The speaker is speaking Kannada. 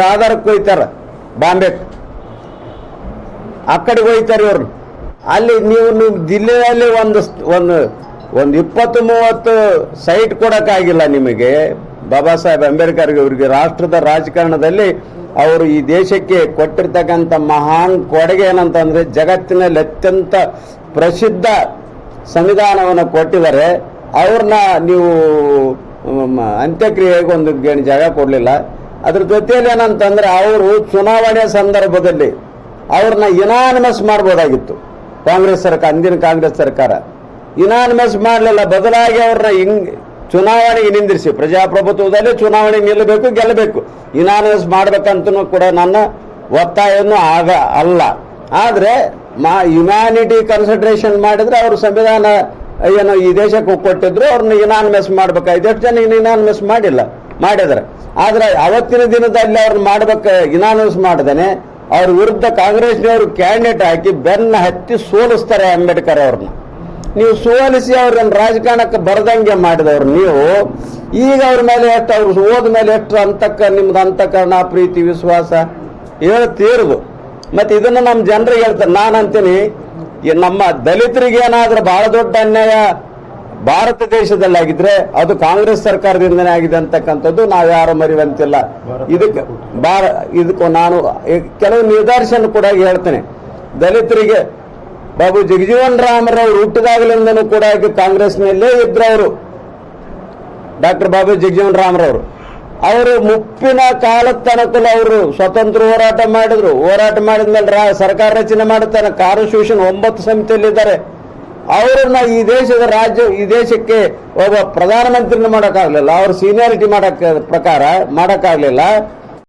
ದಾದರಕ್ಕೆ ಹೋಯ್ತಾರ, ಬಾಂಬೆ. ಆ ಕಡೆಗೆ ಹೋಯ್ತಾರೆ ಇವ್ರು. ಅಲ್ಲಿ ನೀವು ನೀವು ದಿಲ್ಲಿಯಲ್ಲಿ ಒಂದು ಒಂದು ಒಂದು ಇಪ್ಪತ್ತು ಮೂವತ್ತು ಸೈಟ್ ಕೊಡೋಕ್ಕಾಗಿಲ್ಲ ನಿಮಗೆ. ಬಾಬಾ ಸಾಹೇಬ್ ಅಂಬೇಡ್ಕರ್ ಇವರಿಗೆ ರಾಷ್ಟ್ರದ ರಾಜಕಾರಣದಲ್ಲಿ ಅವರು ಈ ದೇಶಕ್ಕೆ ಕೊಟ್ಟಿರ್ತಕ್ಕಂಥ ಮಹಾನ್ ಕೊಡುಗೆ ಏನಂತಂದ್ರೆ ಜಗತ್ತಿನಲ್ಲಿ ಅತ್ಯಂತ ಪ್ರಸಿದ್ಧ ಸಂವಿಧಾನವನ್ನು ಕೊಟ್ಟಿದ್ದಾರೆ. ಅವ್ರನ್ನ ನೀವು ಅಂತ್ಯಕ್ರಿಯೆಗೆ ಒಂದು ಜಾಗ ಕೊಡಲಿಲ್ಲ. ಅದ್ರ ಜೊತೆಯಲ್ಲಿ ಏನಂತಂದ್ರೆ ಅವರು ಚುನಾವಣೆ ಸಂದರ್ಭದಲ್ಲಿ ಅವ್ರನ್ನ ಇನಾನಿಮಸ್ ಮಾಡ್ಬೋದಾಗಿತ್ತು. ಕಾಂಗ್ರೆಸ್ ಸರ್ಕಾರ, ಅಂದಿನ ಕಾಂಗ್ರೆಸ್ ಸರ್ಕಾರ. ಇನಾನಿಮಸ್ ಮಾಡಲಿಲ್ಲ. ಬದಲಾಗಿ ಅವ್ರನ್ನ ಹಿಂಗ್ ಚುನಾವಣೆಗೆ ನಿಂದಿರಿಸಿ. ಪ್ರಜಾಪ್ರಭುತ್ವದಲ್ಲಿ ಚುನಾವಣೆ ನಿಲ್ಲಬೇಕು, ಗೆಲ್ಲಬೇಕು. ಇನಾನಿಮಸ್ ಮಾಡ್ಬೇಕಂತನೂ ಕೂಡ ನನ್ನ ಒತ್ತಾಯನೂ ಆಗ ಅಲ್ಲ. ಆದ್ರೆ ಮಾ ಹ್ಯುಮ್ಯಾನಿಟಿ ಕನ್ಸಿಡರೇಷನ್ ಮಾಡಿದ್ರೆ ಅವರು ಸಂವಿಧಾನ ಏನೋ ಈ ದೇಶಕ್ಕೆ ಕೊಟ್ಟಿದ್ರು, ಅವ್ರನ್ನ ಇನಾನಿಮಸ್ ಮಾಡ್ಬೇಕಾಯ್ತು ಎಷ್ಟು ಜನ ಇನಾನಿಮಸ್ ಮಾಡಿಲ್ಲ. ಮಾಡಿದ್ರೆ. ಆದ್ರೆ ಅವತ್ತಿನ ದಿನದಲ್ಲಿ ಅವ್ರನ್ನ ಮಾಡ್ಬೇಕು ಇನಾನೌನ್ಸ್ ಮಾಡ್ದೇನೆ. ಅವ್ರ ವಿರುದ್ಧ ಕಾಂಗ್ರೆಸ್ನವರು ಕ್ಯಾಂಡಿಡೇಟ್ ಹಾಕಿ ಬೆನ್ನ ಹತ್ತಿ ಸೋಲಿಸ್ತಾರೆ ಅಂಬೇಡ್ಕರ್ ಅವ್ರನ್ನ. ನೀವು ಸೋಲಿಸಿ ಅವ್ರನ್ನ ರಾಜಕಾರಣಕ್ಕೆ ಬರದಂಗೆ ಮಾಡಿದವ್ರು ನೀವು, ಈಗ ಅವ್ರ ಮೇಲೆ ಎಷ್ಟು ಅವ್ರು ಹೋದ ಮೇಲೆ ಎಷ್ಟು ಅಂತಕ್ಕ, ನಿಮ್ದು ಅಂತಕರಣ, ಪ್ರೀತಿ, ವಿಶ್ವಾಸ, ಹೇಳಿ ತೀರುದು ಮತ್ತೆ ಇದನ್ನ ನಮ್ಮ ಜನರಿಗೆ ಹೇಳ್ತಾರೆ ನಾನು ಅಂತೀನಿ ನಮ್ಮ ದಲಿತರಿಗೆ ಏನಾದ್ರೂ ಬಹಳ ದೊಡ್ಡ ಅನ್ಯಾಯ ಭಾರತ ದೇಶದಲ್ಲಾಗಿದ್ರೆ ಅದು ಕಾಂಗ್ರೆಸ್ ಸರ್ಕಾರದಿಂದನೇ ಆಗಿದೆ ಅಂತಕ್ಕಂಥದ್ದು ನಾವ್ಯಾರು ಮರಿವಂತಿಲ್ಲ. ಇದಕ್ಕೆ ಭಾರ ಇದಕ್ಕೂ ನಾನು ಕೆಲವು ನಿದರ್ಶನ ಕೂಡ ಹೇಳ್ತೇನೆ. ದಲಿತರಿಗೆ ಬಾಬು ಜಗಜೀವನ್ ರಾಮರವರು ಹುಟ್ಟಿದಾಗಲಿಂದನೂ ಕೂಡ ಕಾಂಗ್ರೆಸ್ನಲ್ಲೇ ಇದ್ರು ಅವರು ಡಾಕ್ಟರ್ ಬಾಬು ಜಗಜೀವನ್ ರಾಮರವರು. ಅವರು ಮುಪ್ಪಿನ ಕಾಲದ ತನಕಲು ಅವರು ಸ್ವತಂತ್ರ ಹೋರಾಟ ಮಾಡಿದ್ರು. ಹೋರಾಟ ಮಾಡಿದ್ಮೇಲೆ ಸರ್ಕಾರ ರಚನೆ ಮಾಡುತ್ತಾನೆ ಕಾನ್ಸ್ಟಿಟ್ಯೂಷನ್ ಒಂಬತ್ತು ಸಮಿತಿಯಲ್ಲಿದ್ದಾರೆ. ಅವರನ್ನ ಈ ದೇಶದ ರಾಜ್ಯ ಈ ದೇಶಕ್ಕೆ ಒಬ್ಬ ಪ್ರಧಾನಮಂತ್ರಿನ ಮಾಡೋಕ್ಕಾಗಲಿಲ್ಲ ಅವ್ರ ಸೀನಿಯಾರಿಟಿ ಮಾಡಕ್ ಪ್ರಕಾರ ಮಾಡೋಕ್ಕಾಗಲಿಲ್ಲ.